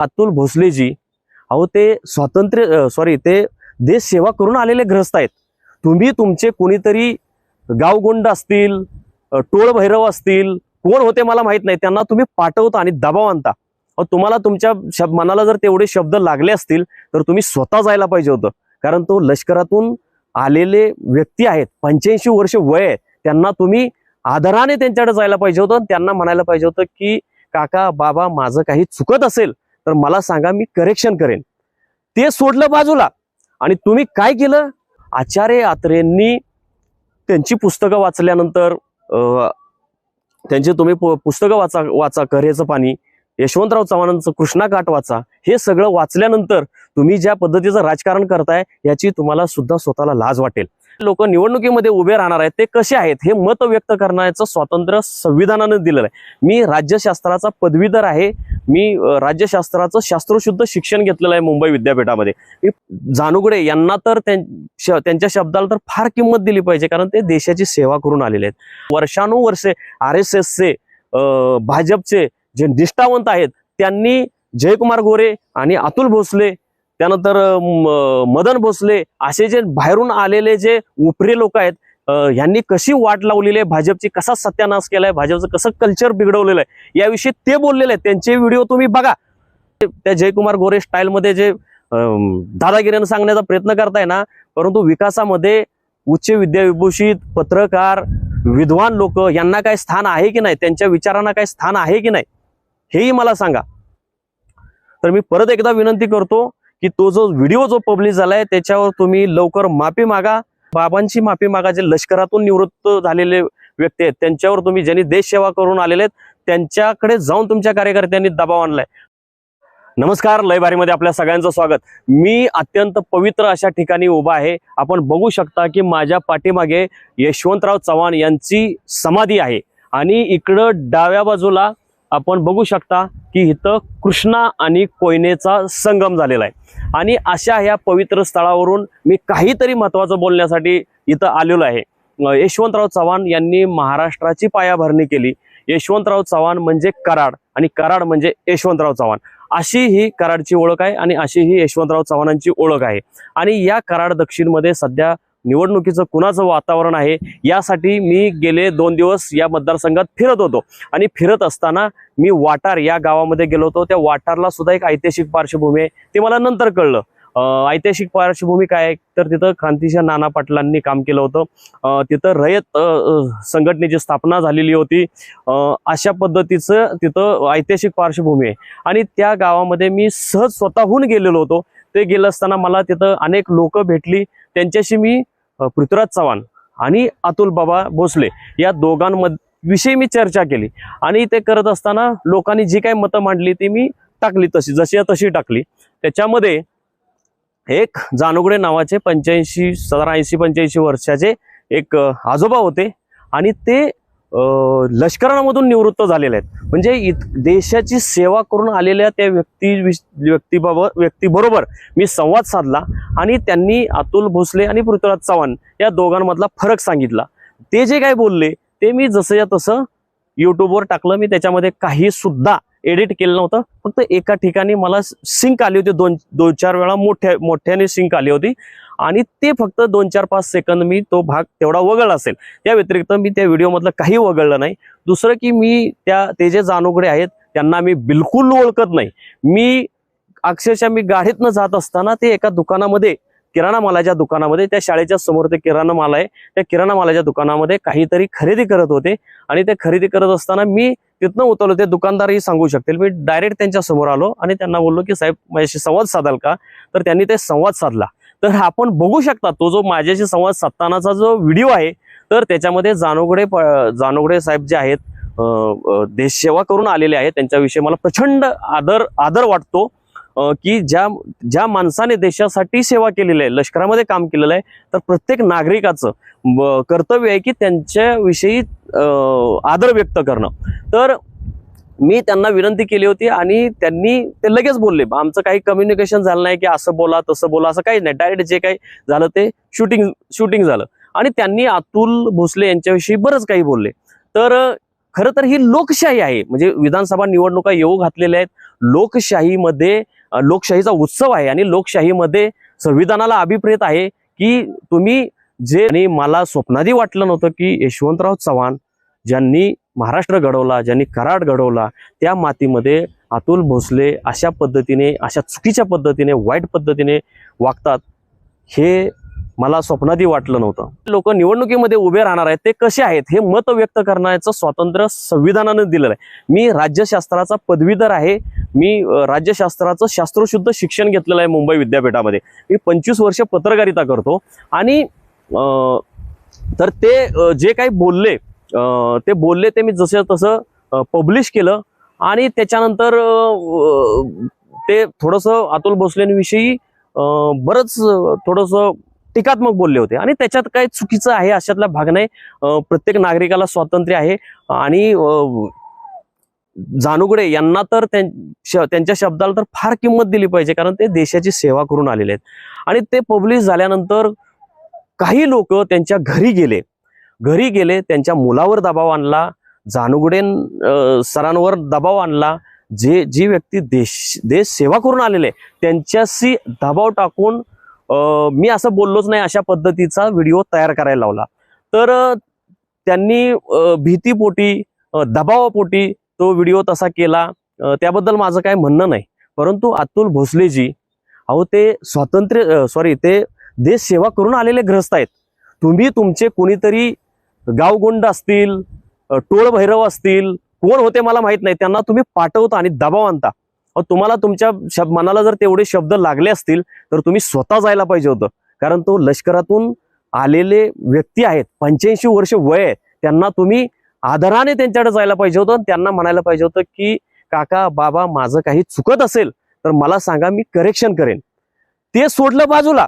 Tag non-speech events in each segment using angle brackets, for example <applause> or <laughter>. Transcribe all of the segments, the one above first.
अतुल भोसलेजी अहो ते स्वातंत्र्य सॉरी ते देश सेवा करून आलेले ग्रस्त आहेत. तुम्ही तुमचे कोणीतरी गावगुंड असतील टोळभैरव असतील कोण होते मला माहीत नाही. त्यांना तुम्ही पाठवता आणि दबाव आणता. अहो तुम्हाला तुमच्या शब मनाला जर तेवढे शब्द लागले असतील तर तुम्ही स्वतः जायला पाहिजे होतं. कारण तो लष्करातून आलेले व्यक्ती आहेत. पंच्याऐंशी वर्ष वय आहे. त्यांना तुम्ही आदराने त्यांच्याकडे जायला पाहिजे होतं आणि त्यांना म्हणायला पाहिजे होतं की काका बाबा माझं काही चुकत असेल तर मला सांगा मी करेक्शन करेन. ते सोडलं बाजूला. आणि तुम्ही काय केलं? आचार्य आत्रेंनी त्यांची पुस्तकं वाचल्यानंतर अं, तुम्ही पु- पुस्तकं वाचा वाचा करेचं पाणी यशवंतराव चव्हाणांचं कृष्णा घाट वाचा हे सगळं वाचल्यानंतर तुम्ही ज्या पद्धतीचं राजकारण करताय याची तुम्हाला सुद्धा स्वतःला लाज वाटेल. लोक निवडणुकीमध्ये उभे राहणार आहेत ते कसे आहेत हे मत व्यक्त करण्याचं स्वातंत्र्य संविधानानं दिलेलं आहे. मी राज्यशास्त्राचा पदवीधर आहे मी राज्यशास्त्राचं शास्त्रशुद्ध शिक्षण घेतलेलं आहे मुंबई विद्यापीठामध्ये. मी यांना तर त्यांच्या शब्दाला तर फार किंमत दिली पाहिजे कारण ते देशाची सेवा करून आलेले आहेत. वर्षानुवर्षे आर एस एसचे भाजपचे जे निष्ठावंत आहेत त्यांनी जयकुमार गोरे आणि अतुल भोसले त्यानंतर मदन भोसले असे जे बाहेरून आलेले जे उपरे लोक आहेत यांनी ह्यांनी कशी वाट लावलेली आहे? भाजपची कसा सत्यानाश केलाय? भाजपचं कसं कल्चर बिघडवलेलं आहे? याविषयी ते बोललेले आहेत. त्यांचे व्हिडिओ तुम्ही बघा. त्या जयकुमार गोरे स्टाईलमध्ये जे अं, दादागिरीनं सांगण्याचा प्रयत्न करताय ना परंतु विकासामध्ये उच्च विद्याविभूषित पत्रकार विद्वान लोक यांना काय स्थान आहे की नाही? त्यांच्या विचारांना काय स्थान आहे की नाही? हेही मला सांगा. तर मी परत एकदा विनंती करतो की तो जो व्हिडिओ जो पब्लिश झालाय त्याच्यावर तुम्ही लवकर माफी मागा. बाबांची माफी मागा जे लष्करातून निवृत्त झालेले व्यक्ती आहेत त्यांच्यावर तुम्ही ज्यांनी देशसेवा करून आलेले आहेत त्यांच्याकडे जाऊन तुमच्या कार्यकर्त्यांनी दबाव आणलाय. नमस्कार लयबारीमध्ये आपल्या सगळ्यांचं स्वागत. मी अत्यंत पवित्र अशा ठिकाणी उभा आहे. आपण बघू शकता की माझ्या पाठीमागे यशवंतराव चव्हाण यांची समाधी आहे. आणि इकडं डाव्या बाजूला आपण बघू शकता की इथं कृष्णा आणि कोयनेचा संगम झालेला आहे. आणि अशा ह्या पवित्र स्थळावरून मी काहीतरी महत्त्वाचं बोलण्यासाठी इथं आलेलो आहे. यशवंतराव चव्हाण यांनी महाराष्ट्राची पायाभरणी केली. यशवंतराव चव्हाण म्हणजे कराड आणि कराड म्हणजे यशवंतराव चव्हाण. अशी ही कराडची ओळख आहे आणि अशी ही यशवंतराव चव्हाणांची ओळख आहे. आणि या कराड दक्षिणमध्ये सध्या निवडणुकीचं कुणाचं वातावरण आहे यासाठी मी गेले दोन दिवस या मतदारसंघात फिरत होतो. आणि फिरत असताना मी वाटार या गावामध्ये गेलो होतो. त्या वाटारला सुद्धा एक ऐतिहासिक पार्श्वभूमी आहे. ते मला नंतर कळलं. ऐतिहासिक पार्श्वभूमी काय आहे? तर तिथं क्रांतीच्या नाना पाटलांनी काम केलं होतं. तिथं रयत संघटनेची स्थापना झालेली होती. अशा पद्धतीचं तिथं ऐतिहासिक पार्श्वभूमी आहे. आणि त्या गावामध्ये मी सहज स्वतःहून गेलेलो होतो. ते गेलं असताना मला तिथं अनेक लोक भेटली. त्यांच्याशी मी पृथ्वीराज चव्हाण आणि अतुल बाबा भोसले या दोघांमध्ये विषयी मी चर्चा केली. आणि ते करत असताना लोकांनी जी काही मतं मांडली ती मी टाकली तशी जशी तशी टाकली. त्याच्यामध्ये एक जानोगडे नावाचे पंच्याऐंशी सतरा ऐंशी पंच्याऐंशी वर्षाचे एक आजोबा होते. आणि ते लष्करामधून निवृत्त झालेले आहेत. म्हणजे इत देशाची सेवा करून आलेल्या त्या व्यक्ती व्यक्तीबाबत व्यक्तीबरोबर मी संवाद साधला आणि त्यांनी अतुल भोसले आणि पृथ्वीराज चव्हाण या दोघांमधला फरक सांगितला. ते जे काय बोलले ते मी जसं या तसं युट्यूबवर टाकलं मी त्याच्यामध्ये काही सुद्धा एडिट केलं नव्हतं. फक्त एका ठिकाणी मला सिंक आली होती दोन दोन चार वेळा मोठ्या मोठ्याने सिंक आली होती. आणि ते फक्त दोन चार पाच सेकंद मी तो भाग तेवढा वगळला असेल. त्या व्यतिरिक्त मी त्या व्हिडिओमधलं काही वगळलं नाही. दुसरं की मी त्या ते जे जानोगडे आहेत त्यांना मी बिलकुल ओळखत नाही. मी अक्षरशः मी गाडीतनं जात असताना ते एका दुकानामध्ये किराणा मालाच्या दुकानामध्ये त्या शाळेच्या समोर ते किराणा माल आहे त्या किराणा मालाच्या दुकानामध्ये काहीतरी खरेदी करत होते. आणि ते खरेदी करत असताना मी तिथनं उतरलो. ते दुकानदारही सांगू शकतील. मी डायरेक्ट त्यांच्यासमोर आलो आणि त्यांना बोललो की साहेब माझ्याशी संवाद साधाल का? तर त्यांनी ते संवाद साधला. तर आपण बघू शकता तो जो माझ्याशी संवाद साधतानाचा जो व्हिडिओ आहे तर त्याच्यामध्ये जानोगडे प- जानोगडे साहेब जे आहेत देशसेवा करून आलेले आहेत. त्यांच्याविषयी मला प्रचंड आदर आदर वाटतो की ज्या ज्या माणसाने देशासाठी सेवा केलेली आहे लष्करामध्ये काम केलेलं आहे तर प्रत्येक नागरिकाचं ब- कर्तव्य आहे की त्यांच्याविषयी आदर व्यक्त करणं. तर मी त्यांना विनंती केली होती आणि त्यांनी ते लगेच बोलले. आमचं काही कम्युनिकेशन झालं नाही की असं बोला तसं बोला असं काही नाही. डायरेक्ट जे काही झालं ते शूटिंग शूटिंग झालं. आणि त्यांनी अतुल भोसले यांच्याविषयी बरंच काही बोलले. तर खरं तर ही लोकशाही आहे. म्हणजे विधानसभा निवडणुका येऊ घातलेल्या आहेत. लोकशाहीमध्ये लोकशाहीचा उत्सव आहे आणि लोकशाहीमध्ये संविधानाला अभिप्रेत आहे की तुम्ही जे आणि मला स्वप्नादी वाटलं नव्हतं की यशवंतराव चव्हाण ज्यांनी महाराष्ट्र घडवला ज्यांनी कराड घडवला त्या मातीमध्ये अतुल भोसले अशा पद्धतीने अशा चुकीच्या पद्धतीने वाईट पद्धतीने वागतात हे मला स्वप्नातही वाटलं नव्हतं. लोक निवडणुकीमध्ये उभे राहणार आहेत ते कसे आहेत हे मत व्यक्त करण्याचं स्वातंत्र्य संविधानानं दिलेलं आहे. मी राज्यशास्त्राचा पदवीधर आहे मी राज्यशास्त्राचं शास्त्रशुद्ध शिक्षण घेतलेलं आहे मुंबई विद्यापीठामध्ये. मी पंचवीस वर्ष पत्रकारिता करतो आणि तर ते जे काही बोलले ते बोलले ते मी जसं तसं पब्लिश केलं. आणि त्याच्यानंतर ते थोडंसं अतुल भोसलेंविषयी बरंच थोडंसं टीकात्मक बोलले होते. आणि त्याच्यात काही चुकीचं आहे अशातला भाग नाही. प्रत्येक नागरिकाला स्वातंत्र्य आहे. आणि जानुगडे यांना तर त्यां- श- त्यांच्या शब्दाला तर फार किंमत दिली पाहिजे. कारण ते देशाची सेवा करून आलेले आहेत. आणि ते पब्लिश झाल्यानंतर काही लोक त्यांच्या घरी गेले. घरी गेले त्यांच्या मुलावर दबाव आणला जानूगडे सरांवर दबाव आणला जे जी व्यक्ती देश देश सेवा करून आलेले त्यांच्याशी दबाव टाकून मी असं बोललोच नाही अशा पद्धतीचा व्हिडिओ तयार करायला लावला. तर त्यांनी भीतीपोटी दबावापोटी तो व्हिडिओ तसा केला. त्याबद्दल माझं काय म्हणणं नाही. परंतु अतुल भोसलेजी अहो ते स्वातंत्र्य सॉरी ते देश सेवा करून आलेले ग्रस्त आहेत. तुम्ही तुमचे कोणीतरी गावगुंड असतील टोळभैरव असतील कोण होते मला माहीत नाही. त्यांना तुम्ही पाठवता आणि दबाव आणता. तुम्हाला तुमच्या शब मनाला जर तेवढे शब्द लागले असतील तर तुम्ही स्वतः जायला पाहिजे होतं. कारण तो लष्करातून आलेले व्यक्ती आहेत. पंच्याऐंशी वर्ष वय आहे. त्यांना तुम्ही आदराने त्यांच्याकडे जायला पाहिजे होतं त्यांना म्हणायला पाहिजे होतं की काका बाबा माझं काही चुकत असेल तर मला सांगा मी करेक्शन करेन. ते सोडलं बाजूला.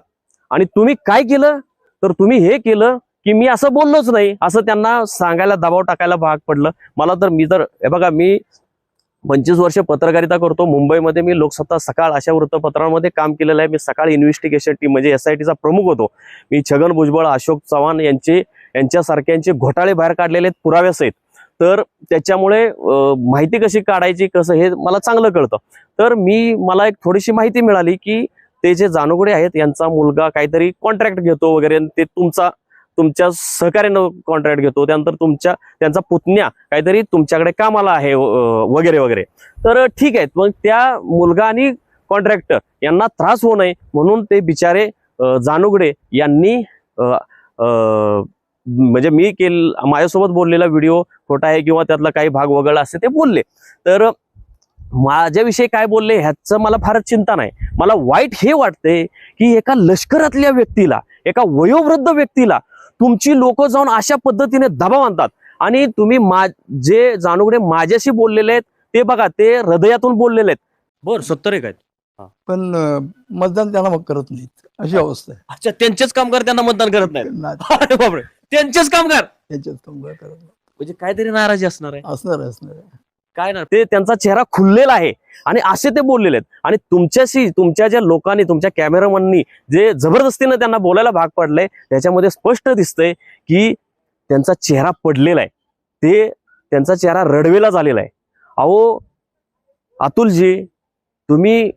आणि तुम्ही काय केलं? तर तुम्ही हे केलं की मी असं बोललोच नाही. असं त्यांना सांगायला दबाव टाकायला भाग पडलं. मला तर मी तर हे बघा मी पंचवीस वर्ष पत्रकारिता करतो. मुंबईमध्ये मी लोकसत्ता सकाळ अशा वृत्तपत्रांमध्ये काम केलेलं आहे. मी सकाळ इन्व्हेस्टिगेशन टीम म्हणजे एस आय टीचा प्रमुख होतो. मी छगन भुजबळ अशोक चव्हाण यांचे यांच्यासारख्यांचे घोटाळे बाहेर काढलेले आहेत पुराव्यासहित. तर त्याच्यामुळे माहिती कशी काढायची कसं हे मला चांगलं कळतं. तर मी मला एक थोडीशी माहिती मिळाली की ते जे जानोगडे आहेत यांचा मुलगा काहीतरी कॉन्ट्रॅक्ट घेतो वगैरे आणि ते तुमचा तुमच्या सहकार्यानं कॉन्ट्रॅक्ट घेतो. त्यानंतर तुमच्या त्यांचा पुतण्या काहीतरी तुमच्याकडे कामाला आहे वगैरे वगैरे. तर ठीक आहे. मग त्या मुलगा आणि कॉन्ट्रॅक्टर यांना त्रास होऊ नये म्हणून ते बिचारे जानुगडे यांनी म्हणजे मी केल माझ्यासोबत बोललेला व्हिडिओ खोटा आहे किंवा त्यातला काही भाग वगळला असे ते बोलले. तर माझ्याविषयी काय बोलले ह्याचं मला फारच चिंता नाही. मला वाईट हे वाटते की एका लष्करातल्या व्यक्तीला एका वयोवृद्ध व्यक्तीला तुमची लोक जाऊन अशा पद्धतीने दबाव आणतात. आणि तुम्ही मा जे जानूगडे माझ्याशी बोललेले आहेत ते बघा ते हृदयातून बोललेले आहेत. बर सत्तर एक आहेत. पण मतदान त्यांना मग करत नाहीत. अशी अवस्था आहे. अच्छा त्यांचेच कामगार त्यांना मतदान करत नाहीत. ना- अरे बापरे. त्यांचेच कामगार. त्यांच्यात कामगार करत नाही. म्हणजे काहीतरी नाराजी असणार आहे. असणार आहे, असणार आहे. काय ना ते त्यांचा चेहरा खुललेला आहे. आणि असे ते बोललेले आहेत. आणि तुमच्याशी तुमच्या ज्या लोकांनी तुमच्या कॅमेरामननी जे जबरदस्तीनं त्यांना बोलायला भाग पडलंय त्याच्यामध्ये स्पष्ट दिसतंय की त्यांचा चेहरा पडलेला आहे. ते त्यांचा चेहरा रडवेला झालेला आहे. अहो अतुलजी तुम्ही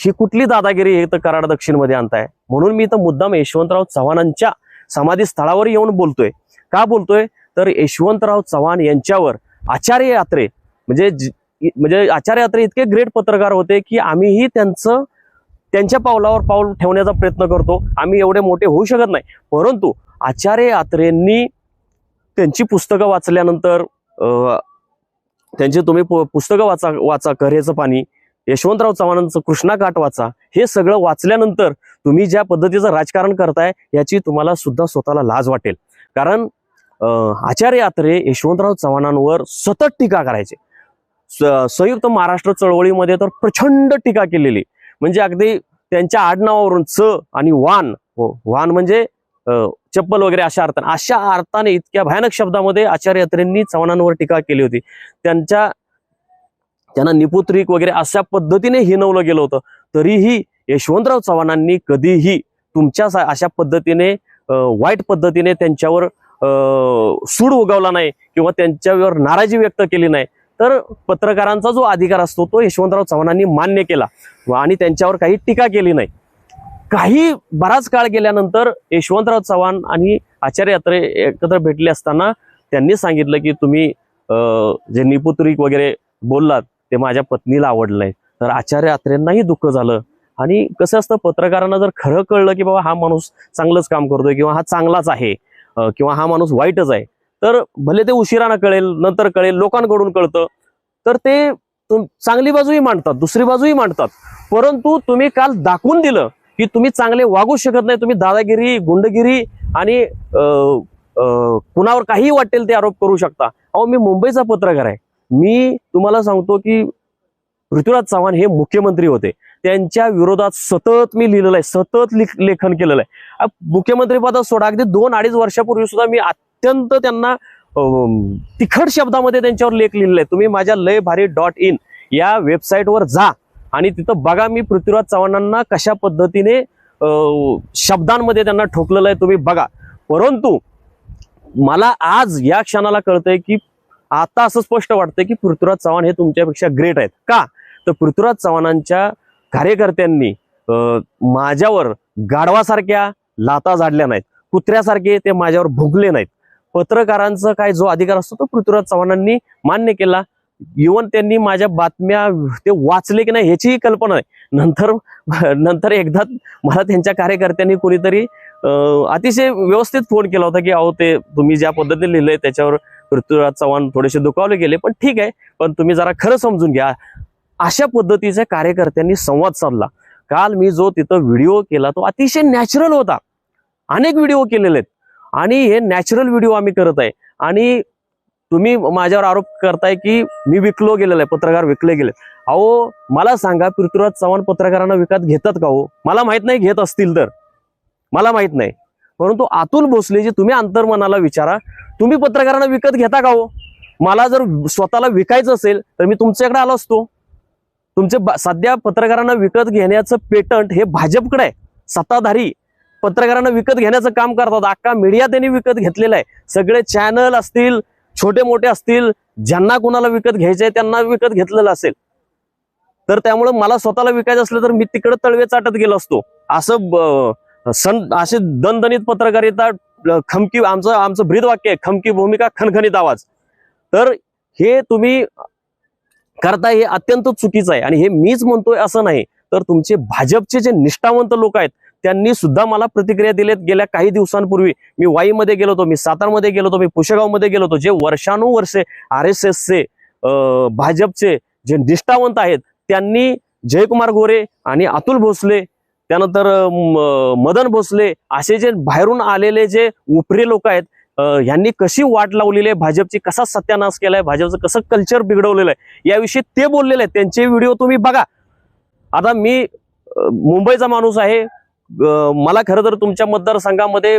ही कुठली दादागिरी हे तर कराड दक्षिणमध्ये आणताय? म्हणून मी तर मुद्दाम यशवंतराव चव्हाणांच्या समाधी स्थळावर येऊन बोलतोय. का बोलतोय? तर यशवंतराव चव्हाण यांच्यावर आचार्य यात्रे म्हणजे म्हणजे आचार्य यात्रे इतके ग्रेट पत्रकार होते की आम्हीही त्यांचं त्यांच्या पावलावर पाऊल ठेवण्याचा प्रयत्न करतो. आम्ही एवढे मोठे होऊ शकत नाही. परंतु आचार्य यात्रेंनी त्यांची पुस्तकं वाचल्यानंतर अं, तुम्ही पु- पुस्तकं वाचा वाचा करेचं पाणी यशवंतराव चव्हाणांचं कृष्णा वाचा हे सगळं वाचल्यानंतर तुम्ही ज्या पद्धतीचं राजकारण करताय याची तुम्हाला सुद्धा स्वतःला लाज वाटेल. कारण आचार्य यात्रे यशवंतराव चव्हाणांवर सतत टीका करायचे. संयुक्त महाराष्ट्र चळवळीमध्ये तर प्रचंड टीका केलेली. म्हणजे अगदी त्यांच्या आडनावावरून च आणि वान. हो, वान म्हणजे अं, चप्पल वगैरे अशा अर्थाने. अशा अर्थाने इतक्या भयानक शब्दामध्ये आचार्य यात्रेंनी चव्हाणांवर टीका केली होती. त्यांच्या त्यांना निपुत्रिक वगैरे अशा पद्धतीने हिनवलं गेलं होतं. तरीही यशवंतराव चव्हाणांनी कधीही तुमच्या अशा पद्धतीने वाईट पद्धतीने त्यांच्यावर अं, सूड उगवला नाही किंवा त्यांच्यावर नाराजी व्यक्त केली नाही. तर पत्रकारांचा जो अधिकार असतो तो यशवंतराव चव्हाणांनी मान्य केला आणि त्यांच्यावर काही टीका केली नाही. काही बराच काळ गेल्यानंतर यशवंतराव चव्हाण आणि आचार्य यात्रे एकत्र भेटले असताना त्यांनी सांगितलं की तुम्ही अं, जे निपुत्रिक वगैरे बोललात ते माझ्या पत्नीला आवडलं नाही. तर आचार्य यात्रेंनाही दुःख झालं. आणि कसं असतं पत्रकारांना जर खरं कळलं की बाबा हा माणूस चांगलंच काम करतोय किंवा हा चांगलाच आहे किंवा हा माणूस वाईटच आहे तर भले ते उशिरानं कळेल नंतर कळेल लोकांकडून कळतं. तर ते चांगली बाजूही मांडतात दुसरी बाजूही मांडतात. परंतु तुम्ही काल दाखवून दिलं की तुम्ही चांगले वागू शकत नाही तुम्ही दादागिरी गुंडगिरी आणि अं, अं, कुणावर काही वाटेल ते आरोप करू शकता. अहो मी मुंबईचा पत्रकार आहे. मी तुम्हाला सांगतो की पृथ्वीराज चव्हाण हे मुख्यमंत्री होते. त्यांच्या विरोधात सतत मी लिहिलेलं आहे सतत लिख- लेखन केलेलं आहे. मुख्यमंत्रीपदा मुख्यमंत्री पदा सोडा अगदी दोन अडीच वर्षापूर्वी सुद्धा मी अत्यंत त्यांना तिखट शब्दामध्ये त्यांच्यावर लेख लिहिलेला आहे तुम्ही माझ्या लय भारी डॉट इन या वेबसाईटवर जा आणि तिथं बघा मी पृथ्वीराज चव्हाणांना कशा पद्धतीने शब्दांमध्ये त्यांना ठोकलेलं आहे तुम्ही बघा. परंतु मला आज या क्षणाला कळतंय की आता असं स्पष्ट वाटतंय की पृथ्वीराज चव्हाण हे तुमच्यापेक्षा ग्रेट आहेत. का? तर पृथ्वीराज चव्हाणांच्या कार्यकर्त्यांनी माझ्यावर गाढवासारख्या लाता झाडल्या नाहीत. कुत्र्यासारखे ते माझ्यावर भुगले नाहीत. पत्रकारांचा काय जो अधिकार असतो तो पृथ्वीराज चव्हाणांनी मान्य केला. इवन त्यांनी माझ्या बातम्या ते वाचले की नाही ह्याचीही कल्पना आहे नंतर नंतर एकदा मला त्यांच्या कार्यकर्त्यांनी कोणीतरी अतिशय व्यवस्थित फोन केला होता की अहो ते तुम्ही ज्या पद्धतीने लिहिलंय त्याच्यावर पृथ्वीराज चव्हाण थोडेसे दुखावले गेले. पण ठीक आहे. पण तुम्ही जरा खरं समजून घ्या. अशा पद्धतीचे कार्यकर्त्यांनी संवाद साधला. काल मी जो तिथं व्हिडिओ केला तो अतिशय नॅचरल होता. अनेक व्हिडिओ केलेले आहेत. आणि हे नॅचरल व्हिडिओ आम्ही करत आहे. आणि तुम्ही माझ्यावर आरोप करताय की मी विकलो गेलेलो आहे पत्रकार विकले गेले अहो मला सांगा पृथ्वीराज चव्हाण पत्रकारांना विकत घेतात का हो? मला माहीत नाही घेत असतील तर. मला माहीत नाही. परंतु अतुल भोसले जे तुम्ही अंतर्मनाला विचारा. तुम्ही पत्रकारांना विकत घेता का हो? मला जर स्वतःला विकायचं असेल तर मी तुमच्याकडे आलो असतो. तुमचे सध्या पत्रकारांना विकत घेण्याचं पेटंट हे भाजपकडे आहे. सत्ताधारी पत्रकारांना विकत घेण्याचं काम करतात. अख्खा मीडिया त्यांनी विकत घेतलेला आहे. सगळे चॅनल असतील छोटे मोठे असतील ज्यांना कुणाला विकत घ्यायचे त्यांना विकत घेतलेलं असेल. तर त्यामुळे मला स्वतःला विकायचं असलं तर मी तिकडे तळवे चाटत गेलो असतो. असं ब- असे दणदणीत पत्रकारिता खमकी आमचं आमचं ब्रीद वाक्य आहे. खमकी भूमिका खणखणीत आवाज. तर हे तुम्ही करता हे अत्यंत चुकीचं आहे. आणि हे मीच म्हणतोय असं नाही. तर तुमचे भाजपचे जे निष्ठावंत लोक आहेत त्यांनी सुद्धा मला प्रतिक्रिया दिलेत गेल्या काही दिवसांपूर्वी. मी वाईमध्ये गेलो होतो मी सातारमध्ये गेलो होतो मी पुशेगावमध्ये गेलो होतो. जे वर्षानुवर्षे आर एस एसचे भाजपचे जे निष्ठावंत आहेत त्यांनी जयकुमार गोरे आणि अतुल भोसले त्यानंतर मदन भोसले असे जे बाहेरून आलेले जे उपरे लोक आहेत ह्यांनी कशी वाट लावलेली आहे? भाजपची कसा सत्यानाश केलाय? भाजपचं कसं कल्चर बिघडवलेलं आहे? याविषयी ते बोललेले आहेत. त्यांचे व्हिडिओ तुम्ही बघा. आता मी मुंबईचा माणूस आहे. मला खरं तर तुमच्या मतदारसंघामध्ये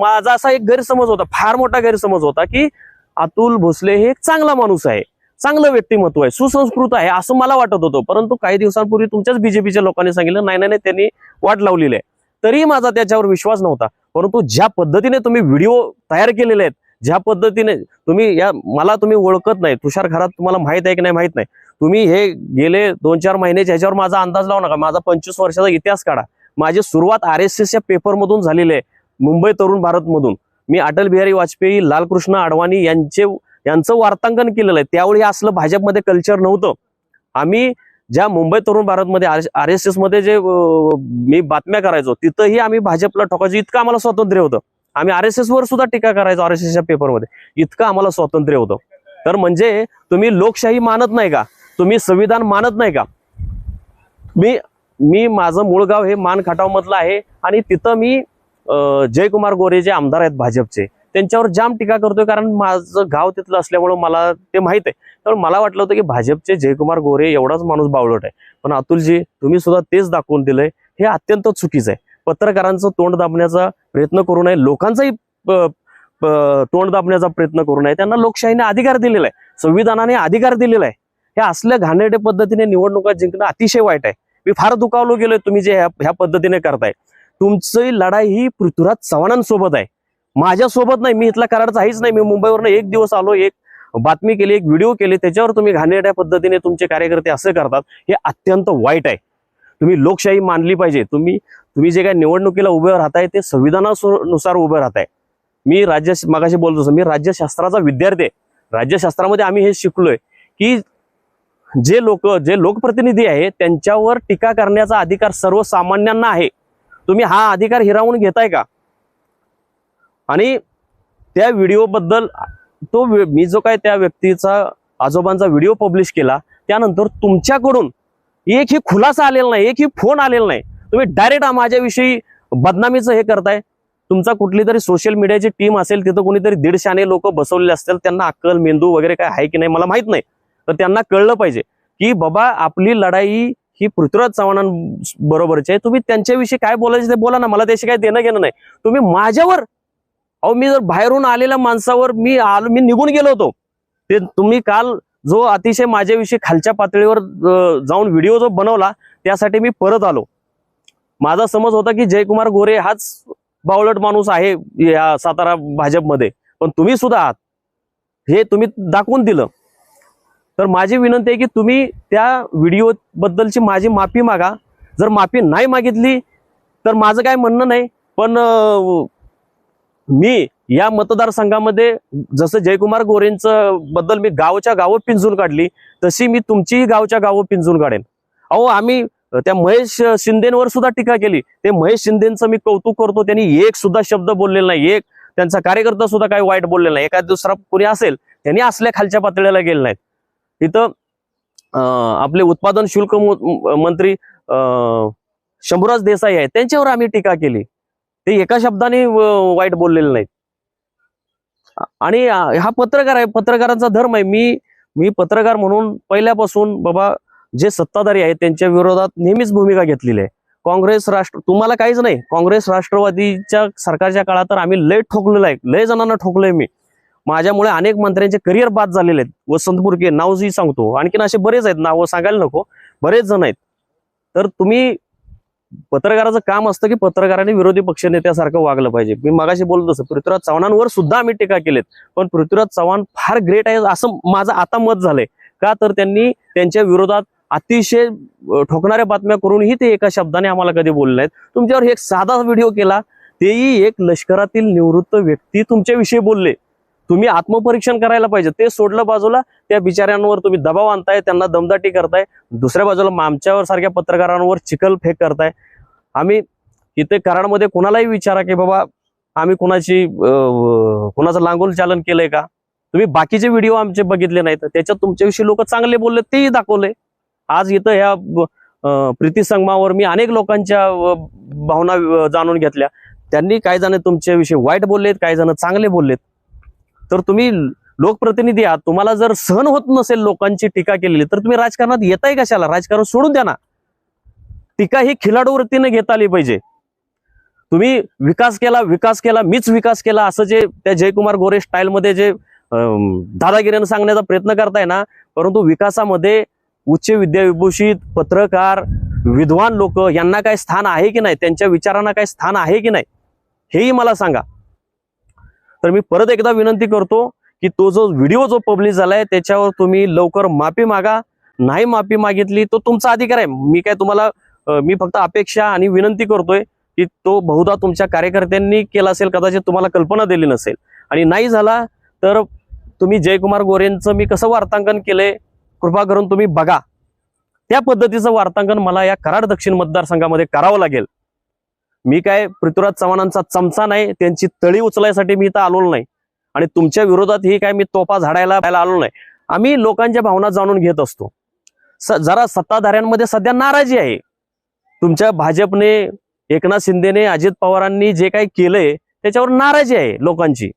माझा असा एक गैरसमज होता फार मोठा गैरसमज होता की अतुल भोसले हे एक चांगला माणूस आहे. चांगलं व्यक्तिमत्व आहे. सुसंस्कृत आहे असं मला वाटत होतं. परंतु काही दिवसांपूर्वी तुमच्याच बीजेपीच्या लोकांनी सांगितलं नाही नाही नाही, त्यांनी वाट लावलेली आहे. तरीही माझा त्याच्यावर विश्वास नव्हता. परंतु ज्या पद्धतीने तुम्ही व्हिडिओ तयार केलेले आहेत ज्या पद्धतीने तुम्ही या मला तुम्ही ओळखत नाही तुषार घरात तुम्हाला माहीत आहे की नाही माहीत नाही तुम्ही हे गेले दोन चार महिन्याच्या ह्याच्यावर माझा अंदाज लावू नका माझा पंचवीस वर्षाचा इतिहास काढा. माझी सुरुवात आर एस एसच्या पेपरमधून झालेली आहे मुंबई तरुण भारतमधून मी अटल बिहारी वाजपेयी लालकृष्ण अडवाणी यांचे यांचं वार्तांकन केलेलं आहे. त्यावेळी असलं भाजपमध्ये कल्चर नव्हतं. आम्ही ज्या मुंबई तरुण भारतमध्ये आर एस एसमध्ये जे मी बातम्या करायचो तिथंही आम्ही भाजपला ठोकायचो. इतकं आम्हाला स्वातंत्र्य होतं. आम्ही आर एस एस वर सुद्धा टीका करायचो आर एस एसच्या पेपरमध्ये. इतकं आम्हाला स्वातंत्र्य होतं. तर म्हणजे तुम्ही लोकशाही मानत नाही का? तुम्ही संविधान मानत नाही का? मी मी माझं मूळ गाव हे मान मधलं आहे आणि तिथं मी अं, जयकुमार गोरे जे आमदार आहेत भाजपचे त्यांच्यावर जाम टीका करतोय कारण माझं गाव तिथलं असल्यामुळं मला ते माहीत आहे. तर मला वाटलं होतं की भाजपचे जयकुमार गोरे एवढाच माणूस बावळट आहे. पण अतुलजी तुम्ही सुद्धा तेच दाखवून दिलंय. हे अत्यंत चुकीचं आहे. पत्रकारांचं तोंड दाबण्याचा प्रयत्न करू नये. लोकांचाही तोंड दाबण्याचा प्रयत्न करू नये. त्यांना लोकशाहीने अधिकार दिलेला आहे. संविधानाने अधिकार दिलेला आहे. हे असल्या घाणेरड्या पद्धतीने निवडणुका जिंकणं अतिशय वाईट आहे. मी फार दुखावलो गेलोय तुम्ही जे ह्या ह्या पद्धतीने करताय. तुमची लढाई ही पृथ्वीराज चव्हाणांसोबत आहे. माझ्यासोबत नाही मी इथला कराडचा आहेच नाही. मी मुंबईवरनं एक दिवस आलो एक बातमी केली एक व्हिडिओ केली त्याच्यावर तुम्ही घाणेरड्या पद्धतीने तुमचे कार्यकर्ते असं करतात हे अत्यंत वाईट आहे. तुम्ही लोकशाही मानली पाहिजे. तुम्ही तुम्ही जे काय निवडणुकीला उभे राहताय ते संविधानानुसार उभे राहताय. मी राज्य मगाशी बोलतो मी राज्यशास्त्राचा विद्यार्थी आहे. राज्यशास्त्रामध्ये आम्ही हे शिकलोय की जे लोक जे लोकप्रतिनिधी आहे त्यांच्यावर टीका करण्याचा अधिकार सर्वसामान्यांना आहे. तुम्ही हा अधिकार हिरावून घेताय का? आणि त्या व्हिडिओबद्दल तो मी जो काय त्या व्यक्तीचा आजोबांचा व्हिडिओ पब्लिश केला त्यानंतर तुमच्याकडून एकही खुलासा आलेला नाही एकही फोन आलेला नाही. तुम्ही डायरेक्ट माझ्याविषयी बदनामीचं हे करताय. तुमचा कुठली तरी सोशल मीडियाची टीम असेल तिथं कोणीतरी दीडशाने लोक बसवलेले असतील त्यांना अक्कल मेंदू वगैरे काय आहे की नाही मला माहीत नाही. तर त्यांना कळलं पाहिजे की बाबा आपली लढाई ही पृथ्वीराज चव्हाणांबरोबरची आहे. तुम्ही त्यांच्याविषयी काय बोलायचं ते बोला ना मला त्याशी काय देणं घेणं नाही. तुम्ही माझ्यावर अहो मी जर बाहेरून आलेल्या माणसावर मी आलो मी निघून गेलो होतो. ते तुम्ही काल जो अतिशय माझ्याविषयी खालच्या पातळीवर जाऊन व्हिडिओ जो बनवला त्यासाठी मी परत आलो. माझा समज होता की जयकुमार गोरे हाच बावलट माणूस आहे या सातारा भाजपमध्ये. पण तुम्ही सुद्धा आहात. हे तुम्ही दाखवून दिलं. तर माझी विनंती आहे की तुम्ही त्या व्हिडिओ बद्दलची माझी माफी मागा. जर माफी नाही मागितली तर माझं काय म्हणणं नाही. पण मी या मतदारसंघामध्ये जसं जयकुमार गोरेंचं बद्दल मी गावच्या गावं पिंजून काढली तशी मी तुमचीही गावच्या गावं पिंजून काढेन. अहो आम्ही त्या महेश शिंदेवर सुद्धा टीका केली. ते महेश शिंदेचं मी कौतुक करतो त्यांनी एक सुद्धा शब्द बोललेला नाही. एक त्यांचा कार्यकर्ता सुद्धा काही वाईट बोललेला नाही. एखाद दुसरा कोणी असेल त्यांनी असल्या खालच्या पातळीला गेले नाहीत. इथं अं, आपले उत्पादन शुल्क म- मंत्री अं, शंभूराज देसाई आहेत त्यांच्यावर आम्ही टीका केली. ते एका शब्दाने वाईट बोललेले नाहीत. आणि हा पत्रकार आहे पत्रकारांचा धर्म आहे. मी मी पत्रकार म्हणून पहिल्यापासून बाबा जे सत्ताधारी आहेत त्यांच्या विरोधात नेहमीच भूमिका घेतलेली आहे. काँग्रेस राष्ट्र तुम्हाला काहीच नाही. काँग्रेस राष्ट्रवादीच्या सरकारच्या काळात तर आम्ही लय ठोकलेलं आहे. लय जणांना ठोकलोय मी. माझ्यामुळे अनेक मंत्र्यांचे करिअर बाद झालेले आहेत. वसंत बुरके नावही सांगतो. आणखीन असे बरेच आहेत. नावं सांगायला नको. बरेच जण आहेत. तर तुम्ही पत्रकाराचं काम असतं की पत्रकाराने विरोधी पक्षनेत्यासारखं वागलं पाहिजे. मी मागाशी बोलत असं पृथ्वीराज चव्हाणांवर सुद्धा आम्ही टीका केलेत. पण पृथ्वीराज चव्हाण फार ग्रेट आहे असं माझं आता मत झालंय. का तर त्यांनी त्यांच्या विरोधात अतिशय ठोकणाऱ्या बातम्या करूनही ते एका शब्दाने आम्हाला कधी बोलले नाहीत. तुमच्यावर एक साधा व्हिडिओ केला तेही एक लष्करातील निवृत्त व्यक्ती तुमच्याविषयी बोलले. तुम्ही आत्मपरीक्षण करायला पाहिजे. ते सोडलं बाजूला त्या बिचाऱ्यांवर तुम्ही दबाव आणताय त्यांना दमदाटी करताय. दुसऱ्या बाजूला आमच्यावर सारख्या पत्रकारांवर चिखल फेक करताय. आम्ही इथे कराडमध्ये कोणालाही विचारा की बाबा आम्ही कुणाची कुणाचं लांगोल चालन केलंय का? तुम्ही बाकीचे व्हिडिओ आमचे बघितले नाहीत. त्याच्यात तुमच्याविषयी लोक चांगले बोलले तेही दाखवले. आज इथं ह्या प्रीती संगमावर मी अनेक लोकांच्या भावना जाणून घेतल्या. त्यांनी काही जण तुमच्याविषयी वाईट बोललेत काही जण चांगले बोललेत. तर तुम्ही लोकप्रतिनिधी आहात तुम्हाला जर सहन होत नसेल लोकांची टीका केलेली तर तुम्ही राजकारणात येताय कशाला? राजकारण सोडून द्या ना. टीका ही खिलाडू वृत्तीने घेता आली पाहिजे. तुम्ही विकास केला विकास केला मीच विकास केला असं जे त्या जयकुमार गोरे स्टाईलमध्ये जे दादागिरीनं सांगण्याचा प्रयत्न करताय ना परंतु विकासामध्ये उच्च विद्याविभूषित पत्रकार विद्वान लोक यांना काय स्थान आहे की नाही? त्यांच्या विचारांना काय स्थान आहे की नाही? हेही मला सांगा. तर मी परत एकदा विनंती करतो की तो जो व्हिडिओ जो पब्लिश झालाय त्याच्यावर तुम्ही लवकर माफी मागा. नाही माफी मागितली तो तुमचा अधिकार आहे. मी काय तुम्हाला मी फक्त अपेक्षा आणि विनंती करतोय की तो बहुधा तुमच्या कार्यकर्त्यांनी केला असेल कदाचित तुम्हाला कल्पना दिली नसेल. आणि नाही झाला तर तुम्ही जयकुमार गोरेंचं मी कसं वार्तांकन केलंय कृपा करून तुम्ही बघा. त्या पद्धतीचं वार्तांकन मला या कराड दक्षिण मतदारसंघामध्ये करावं लागेल. मी काय पृथ्वीराज चव्हाणांचा चमचा नाही त्यांची तळी उचलायसाठी मी इथं आलेलो नाही. आणि तुमच्या विरोधात ही काय मी तोफा झाडायला पाहायला आलो नाही. आम्ही लोकांच्या भावना जाणून घेत असतो. जरा सत्ताधाऱ्यांमध्ये सध्या नाराजी आहे. तुमच्या भाजपने एकनाथ शिंदेने अजित पवारांनी जे काही केलंय त्याच्यावर नाराजी आहे लोकांची.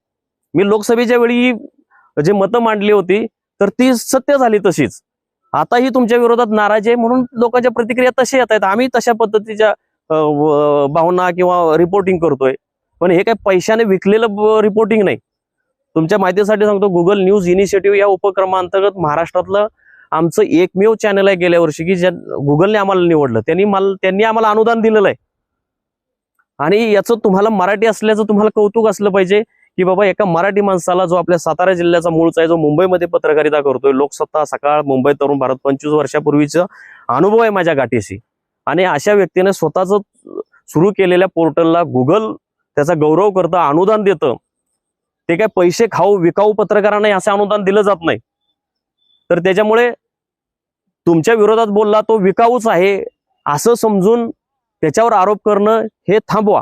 मी लोकसभेच्या वेळी जे मतं मांडली होती तर ती सत्य झाली तशीच. आताही तुमच्या विरोधात नाराजी आहे म्हणून लोकांच्या प्रतिक्रिया तशा येत आहेत. आम्ही तशा पद्धतीच्या भावना किंवा रिपोर्टिंग करतोय. पण हे काय पैशाने विकलेलं रिपोर्टिंग नाही. तुमच्या माहितीसाठी सांगतो गुगल न्यूज इनिशिएटिव्ह या उपक्रमाअंतर्गत महाराष्ट्रातलं आमचं एकमेव चॅनल आहे गेल्या वर्षी की ज्या गुगलने आम्हाला निवडलं. त्यांनी मला त्यांनी आम्हाला अनुदान दिलेलं आहे. आणि याचं तुम्हाला मराठी असल्याचं तुम्हाला कौतुक असलं पाहिजे की बाबा एका मराठी माणसाला जो आपल्या सातारा जिल्ह्याचा मूळचा आहे जो मुंबईमध्ये पत्रकारिता करतोय लोकसत्ता सकाळ मुंबई तरुण भारत पंचवीस वर्षापूर्वीचा अनुभव आहे माझ्या गाठीशी. आणि अशा व्यक्तीने स्वतःच सुरू केलेल्या पोर्टलला गुगल त्याचा गौरव करतं अनुदान देतं. ते काय पैसे खाऊ विकाऊ पत्रकारांना असं अनुदान दिलं जात नाही. तर त्याच्यामुळे तुमच्या विरोधात बोलला तो विकाऊच आहे. असं समजून त्याच्यावर आरोप करणं हे थांबवा.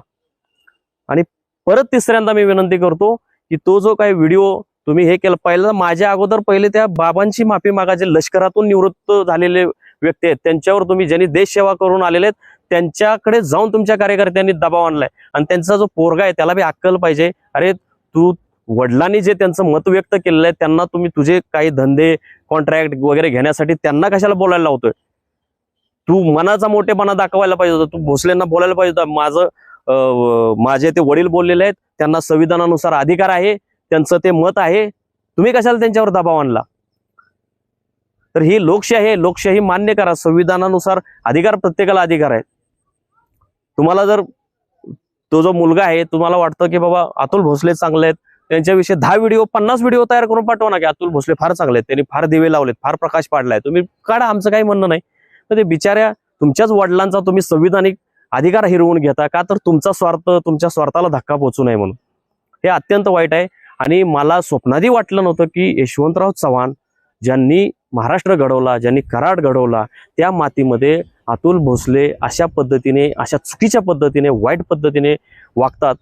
आणि परत तिसऱ्यांदा मी विनंती करतो की तो जो काही व्हिडिओ तुम्ही हे केलं पहिला माझ्या अगोदर पहिले त्या बाबांची माफी मागायचे लष्करातून निवृत्त झालेले व्यक्ती आहेत. त्यांच्यावर तुम्ही ज्यांनी देशसेवा करून आलेले आहेत त्यांच्याकडे जाऊन तुमच्या कार्यकर्त्यांनी दबाव आणलाय. आणि त्यांचा जो पोरगा आहे त्याला बी अक्कल पाहिजे. अरे तू वडिलांनी जे त्यांचं मत व्यक्त केलेलं आहे त्यांना तुम्ही तुझे काही धंदे कॉन्ट्रॅक्ट वगैरे घेण्यासाठी त्यांना कशाला बोलायला लावतोय? तू मनाचा मोठेपणा दाखवायला पाहिजे होता. तू भोसलेंना बोलायला पाहिजे होता. माझं माझे ते वडील बोललेले आहेत. त्यांना संविधानानुसार अधिकार आहे. त्यांचं ते मत आहे. तुम्ही कशाला त्यांच्यावर दबाव आणला? तर ही लोकशाही आहे. लोकशाही मान्य करा. संविधानानुसार अधिकार प्रत्येकाला अधिकार आहे. तुम्हाला जर तो जो मुलगा आहे तुम्हाला वाटतं की बाबा अतुल भोसले चांगले आहेत. त्यांच्याविषयी दहा व्हिडिओ पन्नास व्हिडिओ तयार करून पाठवा ना की अतुल भोसले फार चांगले आहेत. त्यांनी फार दिवे लावलेत फार प्रकाश पाडलाय. तुम्ही काढा आमचं काही म्हणणं नाही. तर ते बिचाऱ्या तुमच्याच वडिलांचा तुम्ही संविधानिक अधिकार हिरवून घेता का? तर तुमचा स्वार्थ तुमच्या स्वार्थाला धक्का पोचू नये म्हणून. हे अत्यंत वाईट आहे. आणि मला स्वप्नादी वाटलं नव्हतं की यशवंतराव चव्हाण ज्यांनी महाराष्ट्र घडवला ज्यांनी कराड घडवला त्या मातीमध्ये अतुल भोसले अशा पद्धतीने अशा चुकीच्या पद्धतीने वाईट पद्धतीने वागतात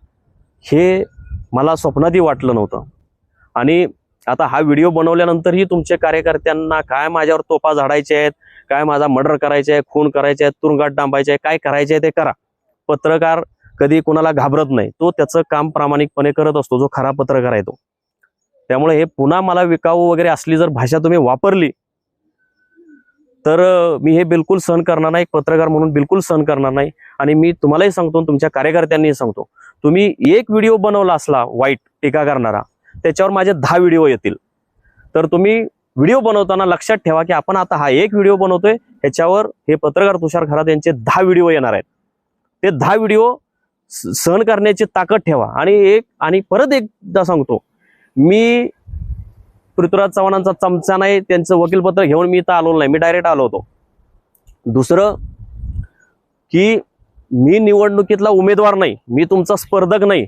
हे मला स्वप्नातही वाटलं नव्हतं. आणि आता हा व्हिडिओ बनवल्यानंतरही तुमच्या कार्यकर्त्यांना काय माझ्यावर तोपा झाडायचे आहेत काय माझा मर्डर करायचे आहे खून करायचे आहेत तुरुंगात डांबायचे आहे काय करायचे आहे ते करा. पत्रकार कधी कोणाला घाबरत नाही. तो त्याचं काम प्रामाणिकपणे करत असतो जो खरा पत्रकार आहे तो. त्यामुळे हे पुन्हा मला विकावं वगैरे असली जर भाषा तुम्ही वापरली तर मी हे बिलकुल सहन करणार नाही एक पत्रकार म्हणून बिलकुल सहन करणार नाही. आणि मी तुम्हालाही सांगतो तुमच्या कार्यकर्त्यांनाही सांगतो तुम्ही एक व्हिडिओ बनवला असला वाईट टीका करणारा त्याच्यावर माझे दहा व्हिडिओ येतील. तर तुम्ही व्हिडिओ बनवताना लक्षात ठेवा की आपण आता हा एक व्हिडिओ बनवतोय ह्याच्यावर हे पत्रकार तुषार खरात यांचे दहा व्हिडिओ येणार आहेत. ते दहा व्हिडिओ सहन करण्याची ताकद ठेवा. आणि एक आणि परत एकदा सांगतो मी पृथ्वीराज चव्हाणांचा चमचा नाही त्यांचं वकीलपत्र घेऊन मी इथं आलो नाही. मी डायरेक्ट आलो होतो. दुसरं की मी निवडणुकीतला उमेदवार नाही मी तुमचा स्पर्धक नाही.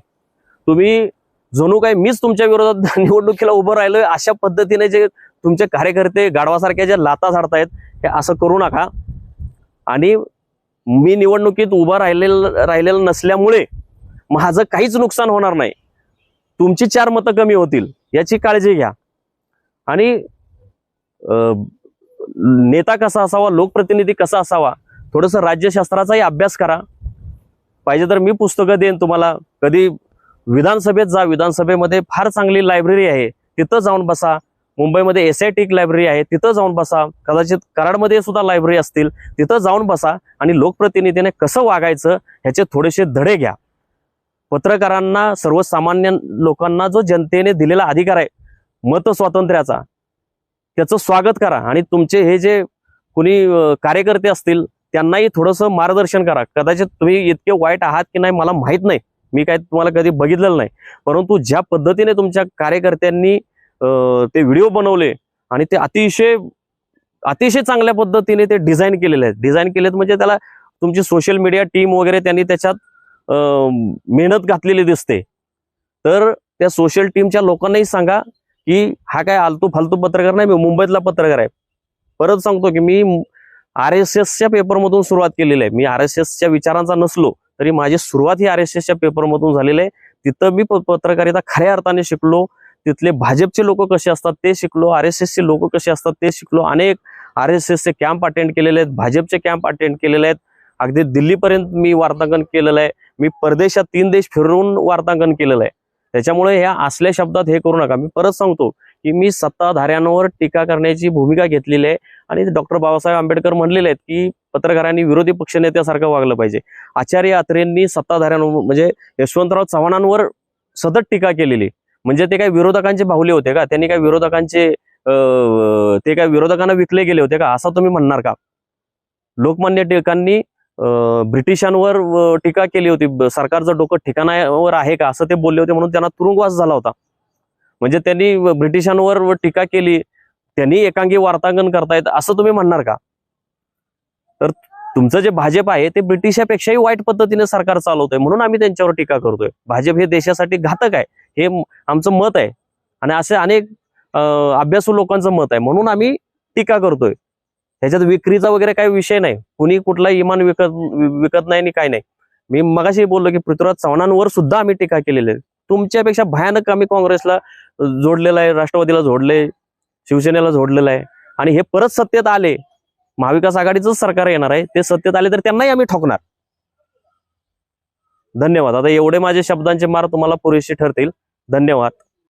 तुम्ही जणू काय मीच तुमच्या विरोधात <laughs> निवडणुकीला उभं राहिलोय अशा पद्धतीने जे तुमचे कार्यकर्ते गाढवासारख्या ज्या लाता झाडतायत हे असं करू नका. आणि मी निवडणुकीत उभं राहिलेलं राहिलेलं नसल्यामुळे माझं काहीच नुकसान होणार नाही. तुमची चार मतं कमी होतील याची काळजी घ्या. आणि नेता कसा असावा लोकप्रतिनिधी कसा असावा थोडंसं राज्यशास्त्राचाही अभ्यास करा. पाहिजे तर मी पुस्तकं देईन तुम्हाला. कधी विधानसभेत जा विधानसभेमध्ये फार चांगली लायब्ररी आहे तिथं जाऊन बसा. मुंबईमध्ये एस आय टी लायब्ररी आहे तिथं जाऊन बसा. कदाचित कराडमध्ये सुद्धा लायब्ररी असतील तिथं जाऊन बसा. आणि लोकप्रतिनिधीने कसं वागायचं ह्याचे थोडेसे धडे घ्या. पत्रकारांना सर्वसामान्य लोकांना जो जनतेने दिलेला अधिकार आहे मत स्वातंत्र्याचा त्याचं स्वागत करा. आणि तुमचे हे जे कुणी कार्यकर्ते असतील त्यांनाही थोडंसं मार्गदर्शन करा. कदाचित तुम्ही इतके वाईट आहात की नाही मला माहीत नाही. मी काय तुम्हाला कधी बघितलेलं नाही. परंतु ज्या पद्धतीने तुमच्या कार्यकर्त्यांनी ते व्हिडिओ बनवले आणि ते अतिशय अतिशय चांगल्या पद्धतीने ते डिझाईन केलेले आहेत. डिझाईन केलेत म्हणजे त्याला तुमची सोशल मीडिया टीम वगैरे त्यांनी त्याच्यात मेहनत घातलेली दिसते. तर त्या सोशल टीमच्या लोकांनाही सांगा की हा काय आलतू फालतू पत्रकार नाही मी मुंबईतला पत्रकार आहे. परत सांगतो की मी आर एस एसच्या पेपरमधून सुरुवात केलेली आहे. मी आर एस एसच्या विचारांचा नसलो तरी माझी सुरुवात ही आर एस एसच्या पेपरमधून झालेली आहे. तिथं मी प- पत्रकारिता खऱ्या अर्थाने शिकलो. तिथले भाजपचे लोक कसे असतात ते शिकलो. आर एस एसचे लोक कसे असतात ते शिकलो. अनेक आर एस एसचे कॅम्प अटेंड केलेले आहेत. भाजपचे कॅम्प अटेंड केलेले आहेत. अगदी दिल्लीपर्यंत मी वार्तांकन केलेलं आहे. मी परदेशात तीन देश फिरून वार्तांकन केलेलं आहे. त्याच्यामुळे ह्या असल्या शब्दात हे करू नका. मी परत सांगतो की मी सत्ताधाऱ्यांवर टीका करण्याची भूमिका घेतलेली आहे. आणि डॉक्टर बाबासाहेब आंबेडकर म्हणलेले आहेत की पत्रकारांनी विरोधी पक्षनेत्यासारखं वागलं पाहिजे. आचार्य अत्रेंनी सत्ताधाऱ्यांवर म्हणजे यशवंतराव चव्हाणांवर सतत टीका केलेली म्हणजे ते काय विरोधकांचे बाहुले होते का? त्यांनी काय विरोधकांचे अं, ते काय विरोधकांना विकले गेले होते का? असं तुम्ही म्हणणार का? लोकमान्य टिळकांनी ब्रिटिशांवर टीका केली होती. सरकारचं डोकं ठिकाणावर आहे का? असं ते बोलले होते म्हणून त्यांना तुरुंगवास झाला होता. म्हणजे त्यांनी व- ब्रिटिशांवर टीका केली. त्यांनी एकांगी वार्तांकन करतायत. असं तुम्ही म्हणणार का? तर तुमचं जे भाजप आहे ते ब्रिटिशापेक्षाही वाईट पद्धतीने सरकार चालवतंय. म्हणून आम्ही त्यांच्यावर टीका करतोय. भाजप हे देशासाठी घातक आहे. हे आमचं मत आहे. आणि असे अनेक अभ्यासू लोकांचं मत आहे. म्हणून आम्ही टीका करतोय. ह्याच्यात विक्रीचा वगैरे काही विषय नाही. कुणी कुठला इमान विकत विकत नाही आणि काय नाही. मी मगाशी बोललो की पृथ्वीराज चव्हाणांवर सुद्धा आम्ही टीका केलेली आहे. तुमच्यापेक्षा भयानक आम्ही काँग्रेसला जोडलेलं आहे राष्ट्रवादीला जोडले शिवसेनेला जोडलेलं आहे. आणि हे परत सत्तेत आले महाविकास आघाडीचं सरकार येणार आहे ते सत्तेत आले तर त्यांनाही आम्ही ठोकणार. धन्यवाद. आता एवढे माझे शब्दांचे मार तुम्हाला पुरेसे ठरतील. धन्यवाद.